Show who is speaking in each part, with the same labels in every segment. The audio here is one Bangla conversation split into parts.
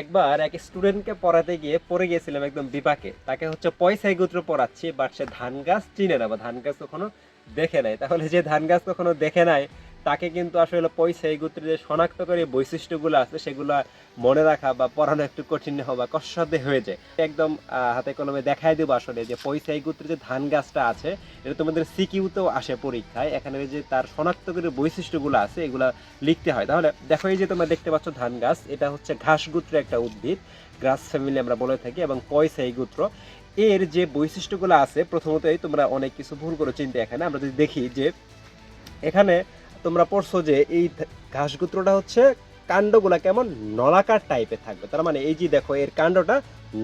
Speaker 1: একবার এক স্টুডেন্টকে পড়াতে গিয়ে পড়ে গিয়েছিলাম একদম বিপাকে। তাকে হচ্ছে পয়সায় গুত্র পড়াচ্ছি, বাট সে ধান গাছ চিনে না বা ধান গাছ কখনো দেখে নাই। তাহলে যে ধান গাছ কখনো দেখে নাই তাকে কিন্তু আসলে পয়সাই গোত্রের যে শনাক্ত করে বৈশিষ্ট্যগুলো আছে, সেগুলো মনে রাখা বা পড়ানো একটু কঠিন হওয়া কষ্টসাধ্য হয়ে যায়। একদম হাতে কলমে দেখাই দেবো আসলে যে পয়সাই গোত্রের যে ধান গাছটা আছে, এটা তোমাদের সিকিউতেও আসে পরীক্ষায়। এখানে যে তার শনাক্ত করে বৈশিষ্ট্যগুলো আছে, এগুলা লিখতে হয়। তাহলে দেখো এই যে তোমরা দেখতে পাচ্ছ ধান গাছ, এটা হচ্ছে ঘাস গোত্রের একটা উদ্ভিদ, গ্রাস ফ্যামিলি আমরা বলে থাকি, এবং পয়সাই গোত্র। এর যে বৈশিষ্ট্যগুলো আছে, প্রথমতই তোমরা অনেক কিছু ভুল করে চিন্তা এখানে। আমরা যদি দেখি যে এখানে তোমরা পড়ছো যে এই ঘাসগুত্রটা ঘাস গোত্রটা হচ্ছে কাণ্ডগুলা কেমন নলাকার টাইপের থাকবে। তার মানে এই যে দেখো, এর কাণ্ডটা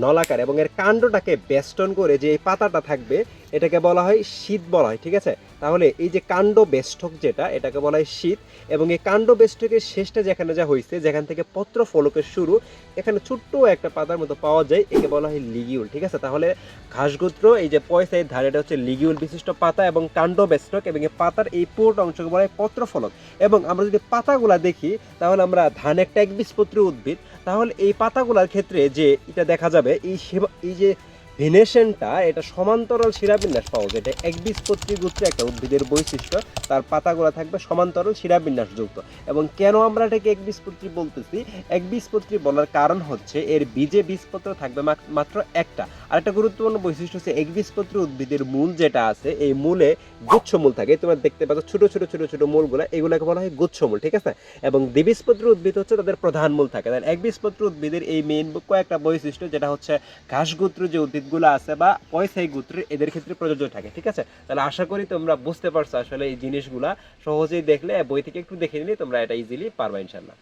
Speaker 1: নলাকার এবং এর কাণ্ডটাকে বেষ্টন করে যে এই পাতাটা থাকবে এটাকে বলা হয় শীত বলা হয় ঠিক আছে? তাহলে এই যে কাণ্ড বেষ্টক যেটা, এটাকে বলা হয় শীত। এবং এই কাণ্ড বেষ্টকের শেষটা যেখানে যা হয়েছে, যেখান থেকে পত্র ফলকের শুরু, এখানে ছোট্ট একটা পাতার মতো পাওয়া যায়, একে বলা হয় লিগিউল, ঠিক আছে? তাহলে ঘাসগোত্র, এই যে পয়সায় ধারে, এটা হচ্ছে লিগিউল বিশিষ্ট পাতা এবং কাণ্ড বেষ্টক, এবং এই পাতার এই পুরোটা অংশকে বলা হয় পত্রফলক এবং আমরা যদি পাতাগুলা দেখি, তাহলে আমরা ধান একটা একবীজপত্রী উদ্ভিদ। তাহলে এই পাতাগুলার ক্ষেত্রে যে এটা দেখা যাবে, এই সেবা- এই যে ভেনেশনটা এটা সমান্তরাল শিরাবিন্যাস পাওয়া যায়। এটা একবীজপত্রী গোত্রে একটা উদ্ভিদের বৈশিষ্ট্য। তার পাতাগুলো থাকবে সমান্তরাল শিরাবিন্যাস যুক্ত এবং কেন আমরা এটাকে একবীজপত্রী বলতেছি? একবীজপত্রী বলার কারণ হচ্ছে এর বীজে বীজপত্র থাকবে মাত্র একটা। আর একটা গুরুত্বপূর্ণ বৈশিষ্ট্য হচ্ছে একবীজপত্রী উদ্ভিদের মূল যেটা আছে, এই মূলে গুচ্ছমূল থাকে। তোমরা দেখতে পাচ্ছ ছোটো ছোটো ছোটো, ছোট মূলগুলো। এগুলোকে বলা হয় গুচ্ছমূল, ঠিক আছে? এবং দ্বিবীজপত্রী উদ্ভিদ হচ্ছে তাদের প্রধান মূল থাকে। তাহলে একবীজপত্রী উদ্ভিদের এই মেইন কয়েকটা বৈশিষ্ট্য, যেটা হচ্ছে ঘাসগোত্র যে উদ্ভিদগুলো আছে বা পয়সাই গোত্রের, এদের ক্ষেত্রে প্রযোজ্য থাকে, ঠিক আছে? তাহলে আশা করি তোমরা বুঝতে পারছ আসলে এই জিনিসগুলা। সহজেই দেখলে, বই থেকে একটু দেখে নিলে তোমরা এটা ইজিলি পারবা ইনশাল্লাহ